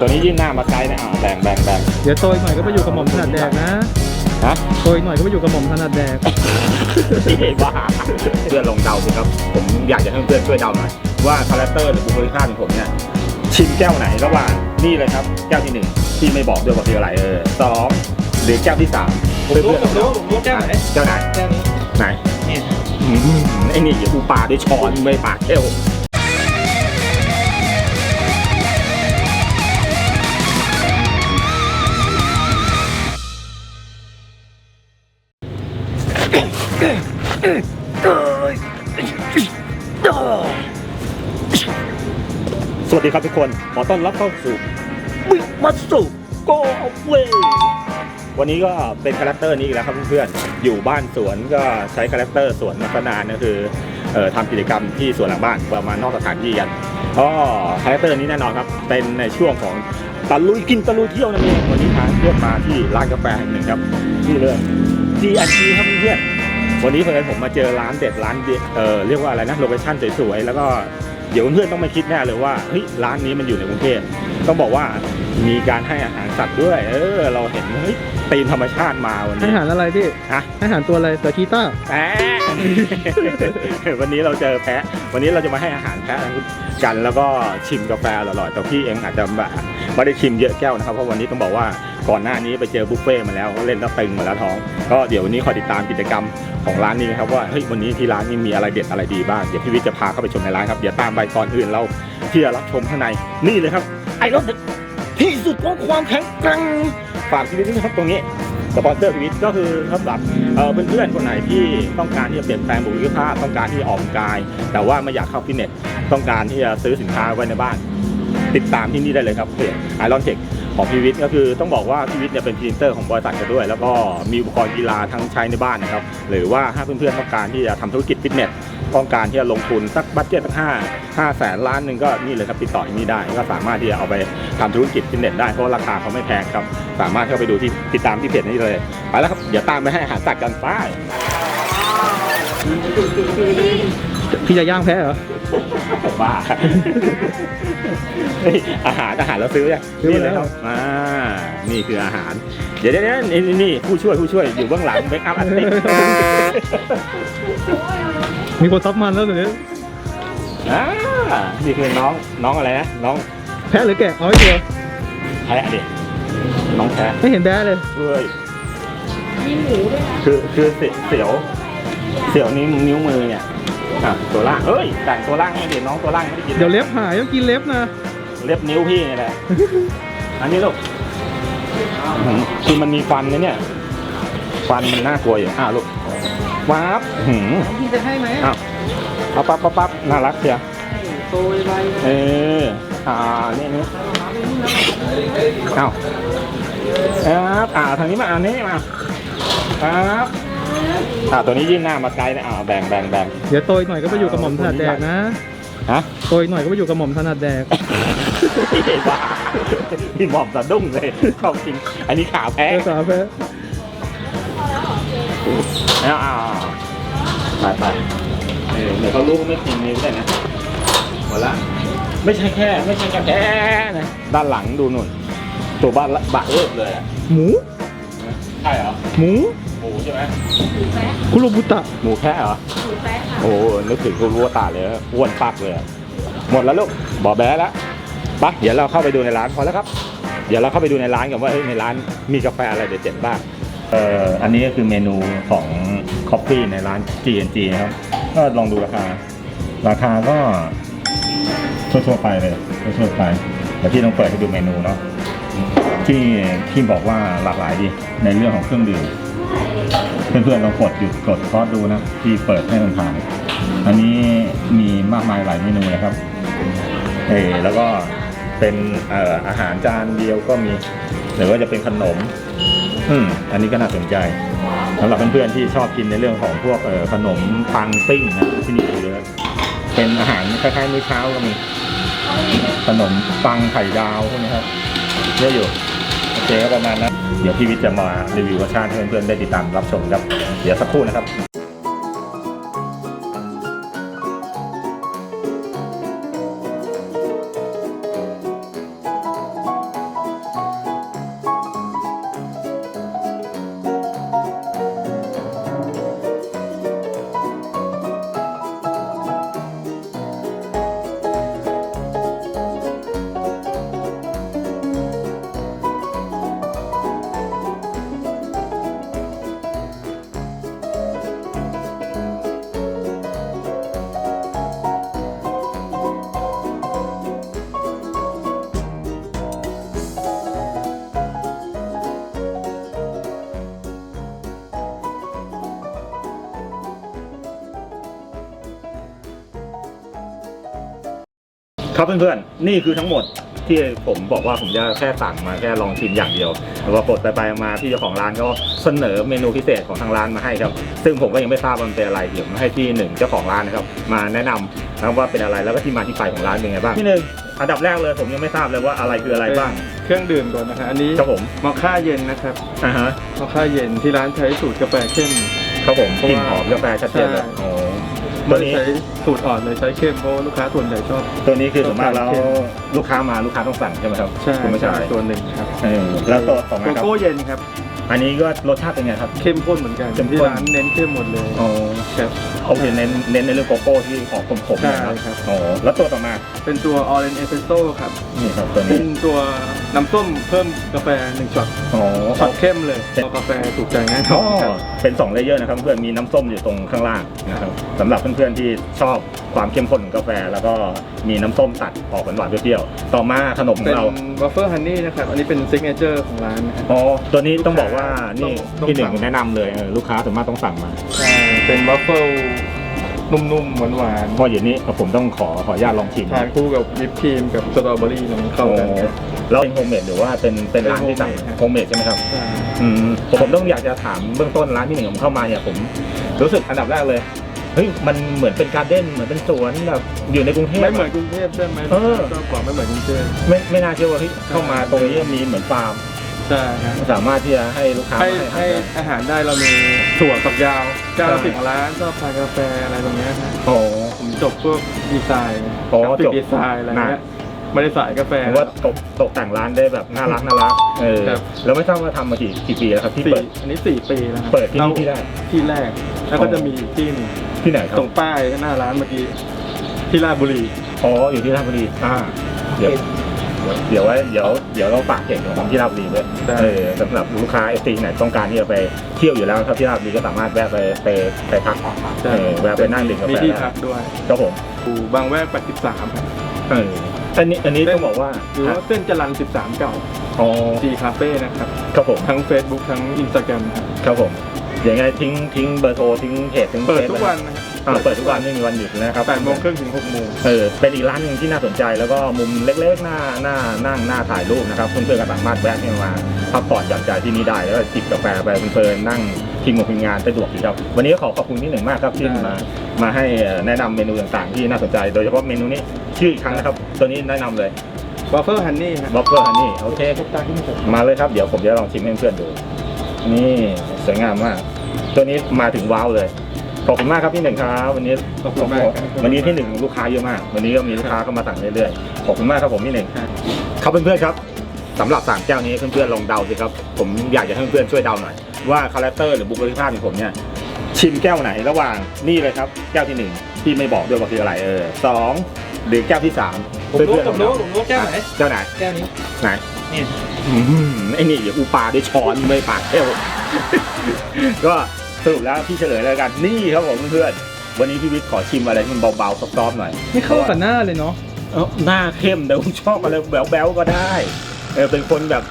ตัวนี้ยื่นหน้ามาไกลนะอ่าแบ่งแบ่งแบ่งเดี๋ยวโตอีกหน่อยก็ไปอยู่กับหม่อมถนัดแดกนะฮะโตอีกหน่อยก็ไปอยู่กับหม่อมถนัดแดก ไอ้บ้าเพื่อนลองเดาสิครับ ผมอยากจะให้เพื่อนช่วยเดาหน่อยว่าคาแรคเตอร์หรือบุคลิกภาพของผมเนี่ยชิมแก้วไหนระหว่างนี่เลยครับแก้วที่หนึ่งที่ไม่บอกด้วยว่าคืออะไรเออสองหรือแก้วที่สามผมรู้ผมรู้ผมรู้แก้วไหน แก้วไหนแก้วนี้ไหนเนี่ยอืมไอ้นี่อย่าอูปาด้วยช้อนไม่ปากแก้ว สวัสดีครับทุกคน ขอต้อนรับเข้าสู่วิมัตสุโกเววันนี้ก็เป็นคาแรคเตอร์นี้อีกแล้วครับเพื่อนๆ อยู่บ้านสวนก็ใช้คาแรคเตอร์สวนมาตั้งนานก็คือเอ่อทำกิจกรรมที่สวนหลังบ้านประมาณนอกสถานที่กันก็คาแรคเตอร์นี้แน่นอนครับ เป็นในช่วงของตะลุยกินตะลุยเที่ยวนั่นเองวันนี้พาเพื่อนมาที่ร้านกาแฟแห่งหนึ่งครับที่เรื่อง G&G ครับเพื่อนๆวันนี้เพื่อนผมมาเจอร้านเด็ดร้านเด็ดเออเรียกว่าอะไรนะโลเคชั่นสวยๆแล้วก็เดี๋ยวเพื่อนๆต้องมาคิดแน่เลยว่าเฮ้ยร้านนี้มันอยู่ในกรุงเทพต้องบอกว่ามีการให้อาหารสัตว์ด้วย เออ เราเห็นเฮ้ยตีมธรรมชาติมาวันให้นี้อาหารอะไรพี่ฮะให้อาหารตัวอะไรเสือชีต้าแพะวันนี้เราเจอแพะ วันนี้เราจะมาให้อาหารแพะกันแล้วก็ชิมกาแฟอร่อยๆแต่พี่เองอาจจะแบบ ไม่ได้ชิมเยอะแก้วนะครับเพราะวันนี้ต้องบอกว่าก่อนหน้านี้ไปเจอบุฟเฟ่มาแล้วก็เล่นแล้วตึงมาแล้วท้อง ก็เดี๋ยววันนี้คอยติดตามกิจกรรมของร้านนี้นะครับว่าเฮ้ยวันนี้ที่ร้านนี้มีอะไรเด็ดอะไรดีบ้างเดี๋ยวพี่วิทย์จะพาเข้าไปชมในร้านครับเดี๋ยวตามไปก่อนอื่นเราที่จะรับชมข้างในนี่เลยครับไอรอนที่สุดของความแข็งแกร่งฝากพี่วิทย์ด้วยครับตรงนี้สปอนเซอร์ชีวิตก็คือสำหรับเอ่อเพื่อนๆคนไหนที่ต้องการที่จะเปลี่ยนแปลงบุคลิกภาพต้องการที่จะออกกำลังกาย แต่ว่าไม่อยากเข้าฟิตเนสต้องการที่จะซื้อสินค้าไว้ในบ้าน ติดตามที่นี่ได้เลยครับเพจไอรอนเทคของพีวิทย์ก็คือต้องบอกว่าพีวิทย์เนี่ยเป็นพรีเซนเตอร์ของบริษัทกันด้วย แล้วก็มีอุปกรณ์กีฬาทั้งใช้ในบ้านนะครับหรือว่าถ้าเพื่อนๆต้องการที่จะทำธุรกิจฟิตเนสต้องการที่จะลงทุนสักบัตเจ็ตสักห้าห้าแสนล้านหนึ่งก็นี่เลยครับติดต่อที่นี่ได้ ก็สามารถที่จะเอาไปทำธุรกิจฟิตเนสได้เพราะราคาเขาไม่แพงครับสามารถเข้าไปดูที่ติดตามที่เพจนี้เลยไปแล้วครับเดี๋ยวตามไปให้อาหารสัตว์กันไป พี่จะย่างแพ้เหรอ บ้าเฮ้ยอาหารอาหารเราซื้อยังซื้อนี่มาเลแล้ยวครับอ่านี่คืออาหาร เดี๋ยวเดี๋ยวเดี๋ยวนี่นี่นี่ผู้ช่วยผู้ช่วยอยู่เบื้องหลังเบคอัพอันติมีคนซับมันแล้วเดี๋ยวนี้อ่านี่คือน้องน้องอะไรนะน้องแพ้หรือแกะเอาให้เจอแพะดิน้องแพะไม่เห็นแพ้เลยเว้ยคือคือเสีเสียวเสียวนิ้วนิ้วมือเนี่ย อะตัวล่างเอ้ยแต่งตัวล่างให้ดิน้องตัวล่างไม่ได้กินเดี๋ยวเล็บหายต้องกินเล็บนะเล็บนิ้วพี่นี่แหละ อันนี้ลูกอื้อหือคือมันมีฟันนะเนี่ย ฟันมันน่ากลัวอยู่อะลูกว้าบอื้อหือพี่จะให้ไหมอ้าวเอาปั๊บปั๊บปั๊บน่ารักเชียวโตไปเอออ่านี่นี่เอาครับอ่าทางนี้มาอ่านี่มาครับ อ่าตัวนี้ยื่นหน้ามาไกลนะอ่าแบ่งแบ่งแบ่งเดี๋ยวโตอีกหน่อยก็ไปอยู่กับหม่อมถนัดแดกนะฮะโตอีกหน่อยก็ไปอยู่กับหม่อมถนัดแดกไอ้บ้าพี่หมอบสะดุ้งเลยเข้าจริง อันนี้ขาแพ้เออสาวแพ้เอาเอาไปไปเออเดี๋ยวเขารู้ว่าไม่กินนิ้วได้นะหมดละไม่ใช่แค่ไม่ใช่แค่แพ้นะด้านหลังดูนุ่นตัวบ้านละบะเอิบเลยอะหมูใช่เหรอหมูห มูใช่ไหมคุโรบุตะหมูแค่เหรอโอ้โหนึกถึงกูรู้ว่าตาเลยอ้วนปักเลยอะหมดแล้วลูกบอแบ้แล้วไปเดี๋ยวเราเข้าไปดูในร้านพอแล้วครับ เดี๋ยวเราเข้าไปดูในร้านกันว่าเฮ้ยในร้านมีกาแฟอะไรเด็ดๆบ้าง เอ่ออันนี้ก็คือเมนูของคอฟฟี่ในร้าน G&G นะครับ ก็ลองดูราคา ราคาก็ทั่วๆไปเลยทั่วๆไปเดี๋ยวพี่ต้องเปิดให้ดูเมนูเนาะที่ที่บอกว่าหลากหลายดีในเรื่องของเครื่องดื่ม เพื่อนๆลองกดหยุดกดคอสดูนะที่เปิดให้มันผ่าน อันนี้มีมากมายหลายเมนูนะครับเออแล้วก็เป็นเอ่อาหารจานเดียวก็มีหรือว่าจะเป็นขนม อืมอันนี้ก็น่าสนใจสำหรับเพื่อนๆที่ชอบกินในเรื่องของพวกขนมปังปิ้งนะที่นี่เยอะเป็นอาหารคล้ายๆมื้อเช้าก็มีขนมปังไข่ดาวพวกนี้ครับเยอะอยู่โอเคก็ประมาณนั้น เดี๋ยวพี่วิทย์จะมารีวิวรสชาติให้เพื่อนๆได้ติดตามรับชมครับ เดี๋ยวสักครู่นะครับ ครับเพื่อนๆ นี่คือทั้งหมดที่ผมบอกว่าผมจะแค่สั่งมาแค่ลองชิมอย่างเดียวแต่ว่ากดไปไปๆมาพี่เจ้าของร้านก็เสนอเมนูพิเศษของทางร้านมาให้ครับ ซึ่งผมก็ยังไม่ทราบว่ามันเป็นอะไรเดี๋ยวมาให้ที่หนึ่งเจ้าของร้านนะครับมาแนะนำนะครับว่าเป็นอะไรแล้วก็ที่มาที่ไปของร้านเป็นไงบ้างที่หนึ่งอันดับแรกเลยผมยังไม่ทราบเลยว่าอะไรคืออะไรบ้าง เครื่องดื่มก่อนนะครับอันนี้ครับผมมอคค่าเย็นนะครับอ่าฮะมอคค่าเย็นที่ร้านใช้สูตรกาแฟเข้มครับผมเพราะกลิ่นว่าหอมกาแฟชัดเจนเลยใช่อ๋อ ตัไม่วได้นี้ ใช้สูตรอ่อนเลยใช้เข้มเพราะว่าลูกค้าส่วนใหญ่ชอบ ตัวนี้คือส่วนมากแล้วเข้มลูกค้ามาลูกค้าต้องสั่งใช่ไหมครับใช่คุณผู้ชายตัวหนึ่งครับเออแล้วตัวต่อมาโกครับ โก้เย็นครับ อันนี้ก็รสชาติเป็นไงครับ เข้มข้นเหมือนกันเข้มข้น ที่ร้านเน้นเข้มหมดเลยอ๋อครับ เขาเน้นเน้นในเรื่องโกโก้ที่ออกขมๆใช่นะครับ อ๋อแล้วตัวต่อมาเป็นตัวออเรนเอสเปรสโซ่ครับ นี่ครับตัวเป็นี้นตัว น้ำส้มเพิ่มกาแฟหนึ่งช็อตอ๋อ ช็อตเข้มเลยเป็นเอากาแฟถูกใจแน่นอ๋ออนครับ เป็น2เลเยอร์นะครับเพื่อนมีน้ำส้มอยู่ตรงข้างล่างนะครับสำหรับเพื่อนๆที่ชอบความเข้มข้นของกาแฟ แล้วก็มีน้ำส้มตัดออกหวานๆเปรี้ยวๆต่อมาขนมขอเป็นงเราวัฟเฟิลฮันนี่นะครับ อันนี้เป็นซิกเนเจอร์ของร้านนะครับ อ๋อตัวนี้ต้องบอกว่านี่ต้องที่หนึ่งสั่ง แนะนำเลยเออลูกค้าส่วนมากต้องสั่งมาใช่เป็นวัฟเฟิลนุ่มๆ หวานเพราะอย่างนี้ผมต้องขอขออนุญาตลองชิม ๆ ทานคู่กับวิปครีมกับสตรอเบอรี่มันเข้ากันโอ้ แล้วเป็นโฮมเมดหรือว่าเป็นเป็นร้านที่สั่งเป็นโฮมเมดใช่ไหมครับใช่อืมผมผมต้องอยากจะถามเบื้องต้นร้านที่หนึ่งผมเข้ามาเนี่ยผม รู้สึกอันดับแรกเลยเฮ้ยมันเหมือนเป็นการ์เด้นเหมือนเป็นสวนแบบอยู่ในกรุงเทพ ไม่เหมือนกรุงเทพใช่ไหมเออชอบกว่าไม่เหมือนกรุงเทพไม่ไม่น่าเชื่อว่าเฮ้ยเข้ามาตรงนี้มีเหมือนฟาร์มใช่ครับสามารถที่จะให้ลูกค้าให้มาให้อาหารได้ อาหารได้เรามีถั่วฝักยาวเจ้าละใช่ สิบร้านชอบทานกาแฟอะไรตรงเนี้ยครับโอ้ ผมจบพวกดีไซน์อ๋อกราฟิจกบดีไซน์อะไรเงี้ยน่ะ ไม่ได้สายกาแฟ ผมว่าตกตกแต่งร้านได้แบบน่ารักน่ารักเออครับ แล้วไม่ทราบว่าทำมากี่กี่ปีแล้วครับที่สี่เปิด อันนี้สี่ปีแล้วครับเปิดที่นี่ที่แรก ที่แรก แล้วก็จะมีอีกที่หนึงที่ไหนครับตรงป้ายหน้าร้านเมื่อกี้ที่ราชบุรี อ๋ออยู่ที่ราชบุรีอ่าเดี๋ยวเดี๋ยวไว้เดี๋ยวเดี๋ยวเราฝากเก่งของผมที่ราชบุรีด้วยได้ เออสำหรับลูกค้าเอฟซีไหนต้องการที่จะไปเที่ยวอยู่แล้วครับที่ราชบุรีก็สามารถแวะไปไปไปพักเออแวะไปนั่งดื่มกามีแฟที่ได้พักด้วยครับผม อยู่บางแวก83ครับ เออ อันนี้อันนี้ต้องบอกว่าหรือว่าเส้นจรัน13 เก่าอ๋อจีคาเฟ่นะครับ ครับผมทั้ง Facebook ทั้ง Instagram ครับครับผมอย่างไงทิ้งทิ้งเบอร์โทรทิ้งเพจทิ้งเปิดฟซทุกวันนะครับอ่าเปิดทุกวันไม่มีวันหยุดนะครับ8โมงครึ่งถึง6โมงเออเป็นอีกร้านหนึ่งที่น่าสนใจแล้วก็มุมเล็กๆหน้าหน้านั่งหน้าถ่ายรูปนะครับเพื่อนๆก็สามารถแวะเข้ามาพักผ่อนหย่อนใจที่นี่ได้แล้วก็จิบกาแฟไปเพลินๆนั่ง พิมพ์พิมพ์งานสะดวกดีครับ วันนี้ก็ขอขอบคุณที่หนึ่งมากครับที่มา มาให้เอ่อแนะนำเมนูต่างๆ ที่น่าสนใจ โดยเฉพาะเมนูนี้ชื่ออีกครั้งนะครับ ตัวนี้แนะนำเลยว a ฟเฟิลฮันนี่ครับบ็อกเกอร์ฮันนี่โอเคทุกตาที่มีผมมาเลยครับ เดี๋ยวผมจะลองชิมให้เพื่อนๆดู นี่สวยงามมาก ตัวนี้มาถึงว้าวเลยขอบคุณมากครับพี่หนึ่งครับวันนี้ขอบคุณมากครับวันนี้ที่หนึ่งลูกค้าเยอะมาก วันนี้ก็มีลูกค้าเข้ามาสั่งเรื่อยๆขอบคุณมากครับผมพี่หนึ่งครับครับเพื่อนๆครับสำหรับสามแก้วนี้เพื่อนๆลองเดาสิครับผมอยากจะให้เพื่อนๆช่วยเดาหน่อย ว่าคาแรคเตอร์หรือบุคลิกภาพของผมเนี่ยชิมแก้วไหนระหว่างนี่เลยครับ แก้วที่หนึ่งที่ไม่บอกด้วยว่าคืออะไรเออสองหรือแก้วที่สามผมรู้เพื่อนๆผมรู้ผมรู้แก้วไหนแก้วไหนแก้วนี้ไหนนี่อื้อหือไอ้นี่เดี๋ยวกูปาด้วยช้อนไม่ปากแก้วก็สรุปแล้วพี่เฉลยแล้วกันนี่ครับผมเพื่อนๆวันนี้พี่วิทย์ขอชิมอะไรที่มันเบาๆซอฟๆหน่อย ไม่เข้ากับหน้าเลยเนาะเอ้าหน้าเข้มแต่ผมชอบอะไรแบ๊วๆก็ได้เออเป็นคนแบบ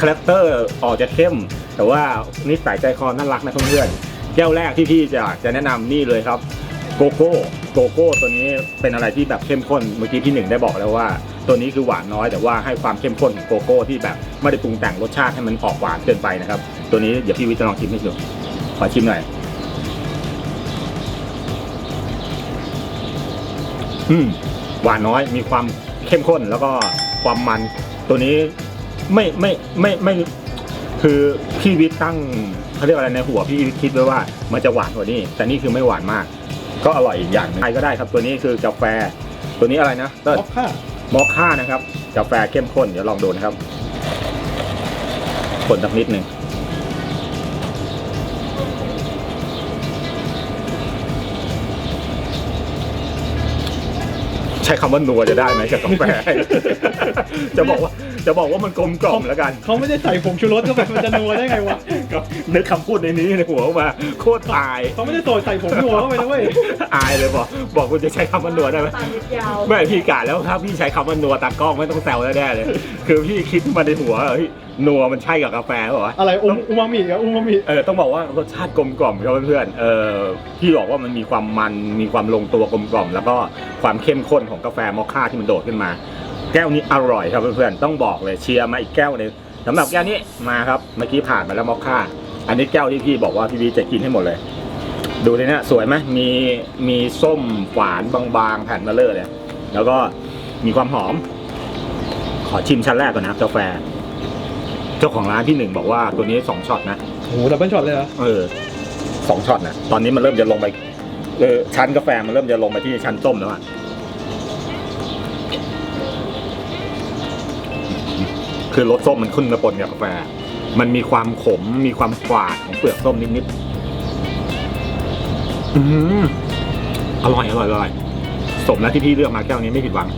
คาแรคเตอร์ออกจะเข้ม แต่ว่านิสัยใจคอน่ารักนะเพื่อนๆแก้วแรกที่พี่จะจะแนะนำนี่เลยครับโกโก้โกโก้ตัวนี้เป็นอะไรที่แบบเข้มข้นเมื่อกี้พี่หนึ่งได้บอกแล้วว่า ตัวนี้คือหวานน้อยแต่ว่าให้ความเข้มข้นของโกโก้ที่แบบไม่ได้ปรุงแต่งรสชาติให้มันออกหวานเกินไปนะครับ ตัวนี้เดี๋ยวพี่วิจะลองชิมให้ดูขอชิมหน่อยอืมหวานน้อยมีความเข้มข้นแล้วก็ความมันตัวนี้ไม่ไม่ไม่ไม่ คือพี่วิทย์ตั้งเขาเรียกว่าอะไรในหัวพี่วิทย์คิดไว้ว่ามันจะหวานกว่านี้ แต่นี่คือไม่หวานมาก ก็อร่อยอีกอย่างหนึงใครก็ได้ครับ ตัวนี้คือกาแฟ ตัวนี้อะไรนะเติ้ลล็อกค่ามอคค่านะครับ กาแฟเข้มข้นเดี๋ยวลองดูนะครับคนสักนิดหนึ่ง ช้คำว่านัวจะได้ไหมกับกาแฟ จะบอกว่าจะบอกว่ามันกลมกล่อมแล้วกันเขาไม่ได้ใส่ผงชูรสเข้าไปมันจะนัวได้ไงวะก็นึกคำพูดในนี้ในหัวออกมาโคตรอายเขาไม่ได้ใส่ผงนัวเข้าไปนะเว้ยอายเลยบอกบอกคุณจะใช้คำว่านัวได้ไหมตามนิดยาวไม่พี่กะแล้วครับพี่ใช้คำว่านัวตากล้องไม่ต้องแซวแน่ๆเลย คือพี่คิดมาในหัวเฮ้ยนัวมันใช่กับกาแฟเปล่าวะอะไรอูอูมามิอะอูมามิเออต้องบอกว่ารสชาติกลมกล่อมครับเพื่อนๆเออพี่บอกว่ามันมีความมันมีความลงตัวกลมกล่อม แล้วก็ความเข้มข้นของกาแฟมอคค่าที่มันโดดขึ้นมา แก้วนี้อร่อยครับเพื่อนๆต้องบอกเลยเชียร์มาอีกแก้วหนึงสำหรับแก้วนี้มาครับเมื่อกี้ผ่านมาแล้วมอคค่า อันนี้แก้วที่พี่บอกว่าพี่วีจะกินให้หมดเลย ดูเลยนะสวยไหมมีมีส้มฝานบางๆแผ่นเบลเลอร์เลยแล้วก็มีความหอม ขอชิมชั้นแรกก่อนนะกาแฟ เจ้าของร้านที่หนึ่งบอกว่าตัวนี้สองช็อตนะ โอ้โหดับเบิลช็อตเลยเหรอ เออสองช็อตนะตอนนี้มันเริ่มจะลงไปเออชั้นกาแฟมันเริ่มจะลงไปที่ชั้นต้มแล้วอะคือรสส้มมันขึ้นมาปนกับกาแฟ มันมีความขมมีความฝาดของเปลือกส้มนิดๆอืมอร่อยอร่อยอร่อยสมแล้วที่พี่เลือกมาแก้วนี้ไม่ผิดหวัง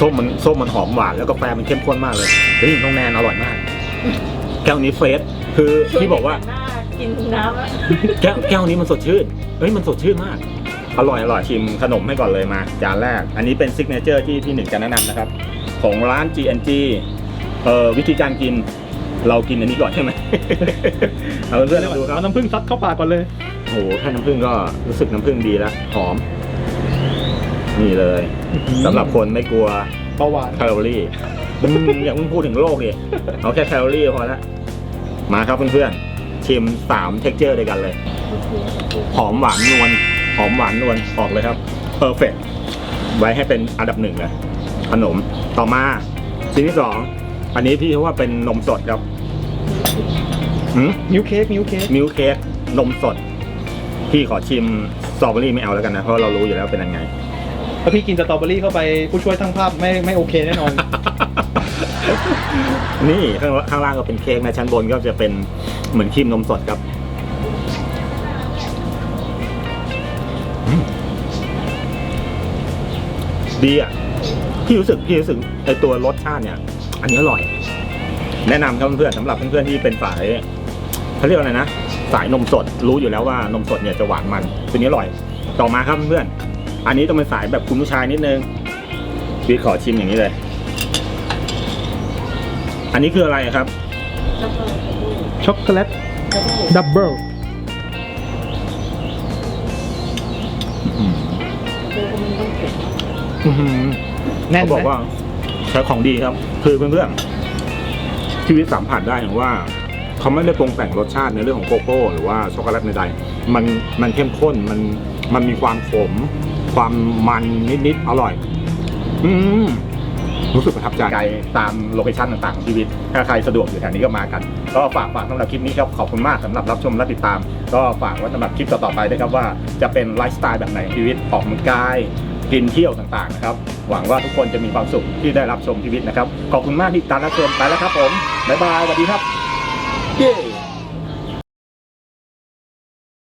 ส้มมันส้มมันหอมหวานแล้วกาแฟมันเข้มข้นมากเลยเฮ้ยน้องแนนอร่อยมาก แก้วนี้เฟรชคือพี่บอกว่า หน้ากินน้ำอะแก้วแก้วนี้มันสดชื่น เฮ้ยมันสดชื่นมาก อร่อยอร่อยชิมขนมให้ก่อนเลยมา จานแรก อันนี้เป็นซิกเนเจอร์ที่พี่หนึ่งจะแนะนำนะครับ ของร้าน GNG เอ่อวิธีการกินเรากินอันนี้ก่อนใช่ไหม เอาเพื่อนๆมาดูครับ เอาน้ำผึ้งซัดเข้าปากก่อนเลย โอ้โหแค่น้ำผึ้งก็รู้สึกน้ำผึ้งดีแล้วหอม นี่เลยสำหรับคนไม่กลัวเบาหวานแคลอรี่ อืมอย่าเพิ่งพูดถึงโลกดิเอาแค่แคลอรี่ก็พอละมาครับเพื่อนๆชิมสามเท็กเจอร์ด้วยกันเลย หอมหวานนวลหอมหวานนวลออกเลยครับเพอร์เฟกไว้ให้เป็นอันดับหนึ่งเลยขนมต่อมาชิ้นที่สองอันนี้พี่เขาว่าเป็นนมสดครับหืม มิวเค้กมิวเค้กมิลค์เค้กนมสด พี่ขอชิมสตรอเบอรี่ไม่เอาแล้วกันนะ เพราะเรารู้อยู่แล้วเป็นยังไง ถ้าพี่กินสตรอเบอรี่เข้าไปผู้ช่วยทั้งภาพไม่ไม่โอเคแน่นอน นี่ข้างข้างล่างก็เป็นเค้กนะชั้นบนก็จะเป็นเหมือนครีมนมสดครับดีอะพี่รู้สึกพี่รู้สึกไอตัวรสชาติเนี่ย อันนี้อร่อย แนะนำครับเพื่อนๆสำหรับเพื่อนๆที่เป็นสายเขาเรียกอะไรนะสายนมสดรู้อยู่แล้วว่านมสดเนี่ยจะหวานมันตัวนี้อร่อย ต่อมาครับเพื่อนๆอันนี้ต้องเป็นสายแบบคุณผู้ชายนิดนึงพี่ขอชิมอย่างนี้เลย อันนี้คืออะไรครับแล้วก็ช็อกโกแลตแล้วก็ดับเบิลคือมันต้องเผ็ดอื้อหือแน่นเขาไหมบอกว่าใช้ของดีครับ คือเพื่อนๆชีวิตสัมผัสได้ถึงว่าเขาไม่ได้ปรุงแต่งรสชาติในเรื่องของโกโก้หรือว่าช็อกโกแลตใดๆมันมันเข้มข้นมันมันมีความขม ความมันนิดๆอร่อย อืม รู้สึกประทับใจไกลตามโลเคชั่นต่างๆของชีวิต ถ้าใครสะดวกอยู่แถวนี้ก็มากัน ก็ฝากฝากสำหรับคลิปนี้ครับขอบคุณมากสำหรับรับชมและติดตาม ก็ฝากไว้สำหรับคลิปต่อๆไปด้วยครับว่าจะเป็นไลฟ์สไตล์แบบไหนชีวิตออกกำลังกายกินเที่ยวต่างๆนะครับหวังว่าทุกคนจะมีความสุขที่ได้รับชมชีวิตนะครับขอบคุณมากที่ติดตามรับชมไปแล้วครับผมบ๊ายบายสวัสดีครับเย้